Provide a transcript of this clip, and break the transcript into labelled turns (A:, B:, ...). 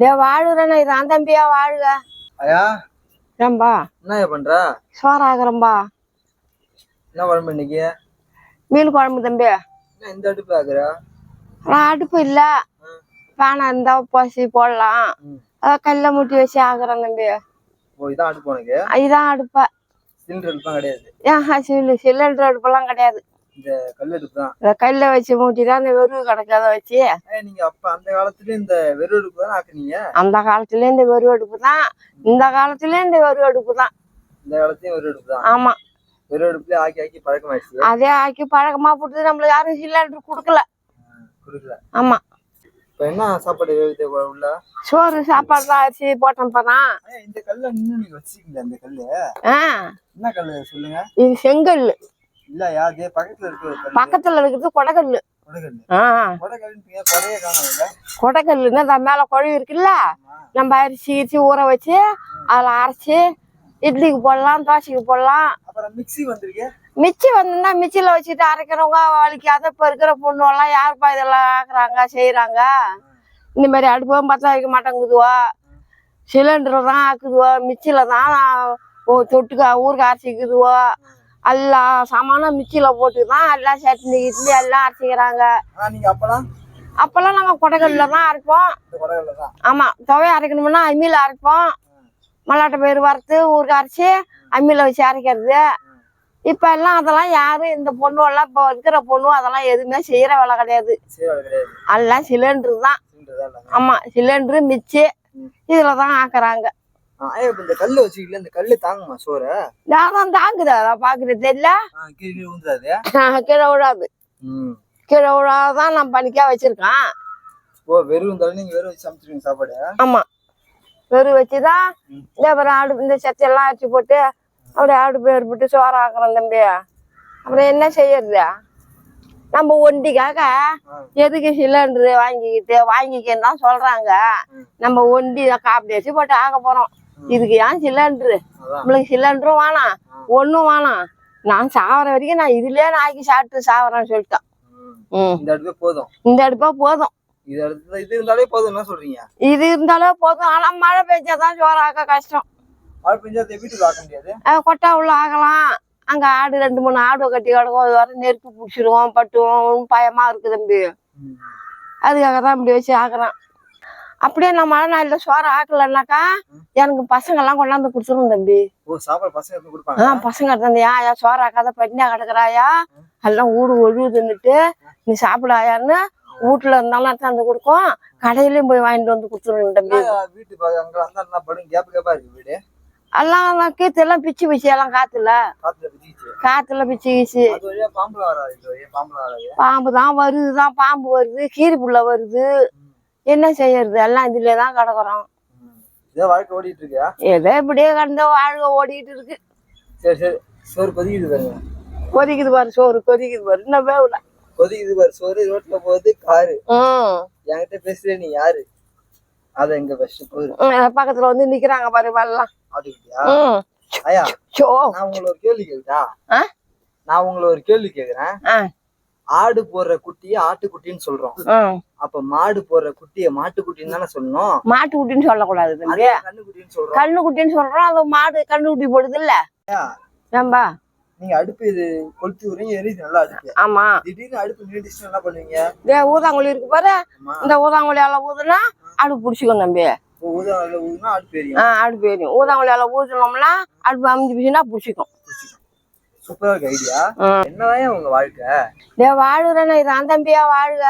A: டே வாழுறேண்ணா. இதான் தம்பியா வாழுக.
B: ஐயா
A: ஏம்பா
B: என்ன பண்ற?
A: சோறாகிறம்பா.
B: என்ன குழம்பு இன்னைக்கு?
A: மீன் குழம்பு தம்பி.
B: என்ன இந்த அடுப்பு ஆகுற
A: அடுப்பு இல்ல. வேணாம் இருந்தா பசி போடலாம். கல்ல முட்டி வச்சு ஆகுறேன் தம்பி.
B: இதான் அடுப்பு உனக்கு?
A: இதான் அடுப்ப.
B: சிலிண்டர் அடுப்புலாம் கிடையாது.
A: சிலிண்டர் அடுப்பெல்லாம் கிடையாது.
B: இந்த கல் அடுப்பு தான்.
A: இந்த கல்ல வச்சு மூட்டி தான் இந்த வெறுவு கிடக்காத வச்சு
B: நீங்க அப்ப அந்த காலத்துல இந்த வெறும் அடுப்பு தான் ஆக்குனீங்க?
A: அந்த காலத்துல இந்த வெறுவு அடுப்பு தான். இந்த காலத்துல இந்த வெறுவு அடுப்பு தான்.
B: இந்த காலத்தையும் வெறும் அடுப்பு தான்.
A: ஆமா.
B: வெறும் அடுப்புலயே ஆக்கி ஆக்கி பழக்கமாயிடுச்சு.
A: அதே ஆக்கி பழக்கமா போட்டு நம்மளுக்கு யாரும் சிலிண்டர் கொடுக்கல.
B: கொடுக்கல.
A: ஆமா.
B: இப்ப என்ன சாப்பாடு உள்ள?
A: சோறு சாப்பாடு தான் அரிசி போட்டேன் தான்.
B: இந்த கல்ல இன்னும் நீங்க வச்சிருக்கீங்க அந்த கல்லு? என்ன கல்லு சொல்லுங்க.
A: இது செங்கல்
B: இல்லையா? அதே பக்கத்துல இருக்கிற கல்லு.
A: பக்கத்துல இருக்கிறது
B: இல்ல
A: கொடக்கல்லுன்னா அந்த மேல குழி இருக்குல்ல? நம்ம அரிசி கிரிச்சி ஊற வச்சு அதில் அரைச்சி இட்லிக்கு போடலாம் தோசைக்கு போடலாம்.
B: மிக்ஸி வந்திருக்கு.
A: மிச்சி வந்துன்னா மிச்சியில் வச்சுட்டு அரைக்கிறவங்க வலிக்காத இப்போ இருக்கிற பொண்ணுலாம் யாருப்பா இதெல்லாம் ஆக்குறாங்க செய்கிறாங்க இந்த மாதிரி அடுப்பும் பற்ற வைக்க மாட்டேங்குதுவா? சிலிண்டர் தான் ஆக்குதுவோ? மிச்சியில் தான் தொட்டுக்க ஊருக்கு அரைச்சிக்குதுவோ? எல்லாம் சாமானும் மிச்சியில் போட்டு தான் எல்லாம் சட்னி இட்லி எல்லாம் அரைச்சிக்கிறாங்க. அப்போல்லாம்? நாங்கள் கொடைக்கல்ல தான் அரைப்போம். ஆமாம் துவையை அரைக்கணும்னா அம்மியில் அரைப்போம். மல்லாட்டை பயிர் வறுத்து ஊருக்கு அரைச்சி அம்மியில் வச்சு அரைக்கிறது. இப்போ எல்லாம் அதெல்லாம் யாரும் இந்த பொண்ணு எல்லாம் இப்போ இருக்கிற பொண்ணு அதெல்லாம் எதுவுமே செய்கிற வேலை கிடையாது. எல்லாம் சிலிண்டரு தான். ஆமாம் சிலிண்டரு மிச்சி. இதில் தான் ஆக்குறாங்க.
B: ஆ, ஏய், இப்ப இந்த கல்லு வச்சுக்கல இந்த கல்லு தாங்குமா சோறு?
A: யாரும் தாங்குதா அதான் பார்க்குறது தெரியல?
B: கீழே ஊந்துடாது
A: கீழே விழாது. கீழே விழாதான் நான் பணிக்கா வச்சுருக்கேன்.
B: ஓ வெறும் இருந்தாலும் நீங்க வெறும் வச்சு சமைச்சிருவீங்க சாப்பாடு?
A: ஆமாம் வெறும் வச்சு தான் இந்த அப்புறம் ஆடு இந்த சத்தையெல்லாம் அரைச்சி போட்டு அப்படியே ஆடு பேர் போட்டு சோறு ஆக்குறோம் தம்பி. அப்புறம் என்ன செய்யறது? நம்ம ஒண்டிக்காக எதுக்கு சிலிண்டரு வாங்கிக்கிட்டு வாங்கிக்கன்னு தான் சொல்றாங்க நம்ம ஒண்டி காப்பி வச்சு போட்டு ஆக்க போறோம். இதுக்கு ஏன் சிலிண்டரு
B: அதான்.
A: நம்மளுக்கு சிலிண்டரும் வேணாம் ஒன்றும் வேணாம் நான் சாவர வரைக்கும் நான் இதுலயே நான் ஆக்கி சாப்பிட்டு சாவறேன்னு சொல்லிட்டேன்
B: இந்த அடுப்பே போதும்.
A: இந்த அடுப்பா போதும்.
B: இது இருந்தாலே போதும். என்ன சொல்றீங்க?
A: இது இருந்தாலே போதும். ஆனா மழை பெஞ்சாதான் சோறு ஆக்க கஷ்டம்.
B: மழை பெஞ்சா ஆக்க முடியாது?
A: கொட்டா உள்ள ஆகலாம். அங்க ஆடு ரெண்டு மூணு ஆடு கட்டி கிடக்கும். அது வர நெருப்பு பிடிச்சிருவோம் பட்டுவோம். பயமா இருக்கு தம்பி. அதுக்காக தான் இப்படி வச்சு ஆக்குறேன். அப்படியே நான் மழை நாளில் சோறு ஆக்கலைன்னாக்கா எனக்கு பசங்க எல்லாம் கொண்டாந்து கொடுத்துரும் தம்பி. ஆ பசங்க தந்தியா ஏன் சோறு ஆக்காத பட்டினியா கிடக்குறாயா? எல்லாம் ஊடு ஒழுகுதுன்னுட்டு நீ சாப்பிடாயான்னு வீட்டுல இருந்தாலும் எடுத்தாந்து கொடுக்கும். கடையிலயும் போய் வாங்கிட்டு வந்து கொடுத்துருங்க தம்பி.
B: வீட்டு
A: எல்லாம் கீத்து எல்லாம் பிச்சு பிச்சு எல்லாம் காத்துல.
B: காத்துல
A: பிச்சு
B: வராது
A: பாம்பு தான் வருது தான் பாம்பு வருது கீரி புள்ள வருது. என்ன செய்யறது? எல்லாம் இதுல தான் கிடக்குறோம்.
B: இதே வாழ்க்கை ஓடிட்டு இருக்கியா
A: ஏதோ இப்படியே கடந்த வாழ்க்கை ஓடிட்டு இருக்கு
B: சரி சரி. சோறு கொதிக்குது பாருங்க.
A: கொதிக்குது பாரு சோறு கொதிக்குது பாரு. இன்னும் வேவுல.
B: கொதிக்குது பாரு. சோறு ரோட்ல போகுது காரு. என்கிட்ட பேசுற நீ? யாரு? அத எங்க போயிரு
A: ம், பக்கத்துல வந்து நிக்கிறாங்க பாரு வரலாம் ம்.
B: ஐயா நான் உங்களை ஒரு கேள்வி கேக்குதா? நான் உங்களை ஒரு கேள்வி கேக்குறேன் ஆடு போடுற குட்டிய ஆட்டுக்குட்டின்னு சொல்றோம். அப்ப மாடு போடுற குட்டிய மாட்டுக்குட்டின்னு தானே சொல்லணும்
A: மாட்டு குட்டின்னு சொல்லக்கூடாது
B: கண்ணுக்குட்டின்னு சொல்றோம்.
A: கண்ணு குட்டின்னு சொல்றோம். அது மாடு கண்ணு குட்டி போடுது இல்ல ஏம்பா.
B: நீங்க அடுப்பு இது கொளுத்தி விடுறீங்க எரியுது நல்லா அடுப்பு
A: ஆமா.
B: திடீர்னு அடுப்பு நீடிச்சுன்னா என்ன பண்ணுவீங்க?
A: இதே ஊதாங்குழி இருக்கு பாரு. இந்த ஊதாங்குழி எல்லாம் ஊதுனா அடுப்பு பிடிச்சிக்கும் தம்பி.
B: ஊதால ஊதுனா அடுப்பு எரியும்.
A: ஆ அடுப்பு எரியும். ஊதாங்குழி எல்லாம் ஊதுனோம்னா அடுப்பு அமைஞ்சு போச்சுன்னா பிடிச்சிக்கும்.
B: சூப்பரா இருக்கு ஐடியா. என்னதான் உங்க வாழ்க்கை?
A: டே வாழுறேண்ணா. இதான் தம்பியா வாழுக.